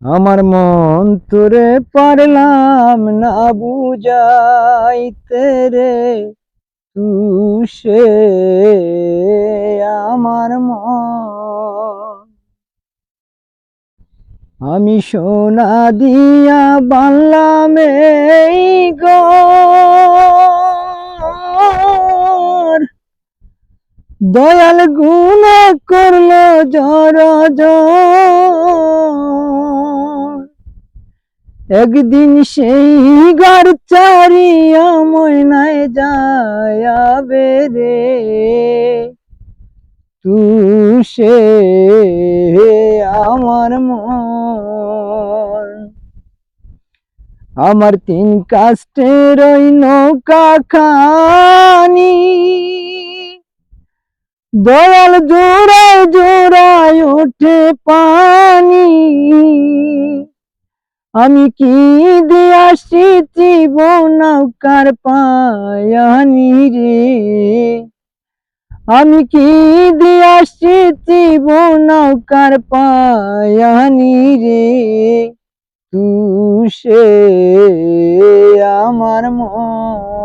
আমার মন তোরে পারলাম না বুঝাইতে রে। তুষে আমার মন। আমি সোনা দিয়া ঘর। দয়াল গুণে করল জর একদিন সেই ঘর চারিয়া ময়নায় যায়াবে রে। তুষে আমার মন। আমার তিন কাস্টের ওই নৌকা খানি দয়াল জোড়ায় জোড়ায় ওঠে পানি। আমি কি দিয়াছি জীবন নৌকার পায়ানি রে? আমি কি দিয়াছি জীবন নৌকার পায়ানি রে? তুষে আমার মন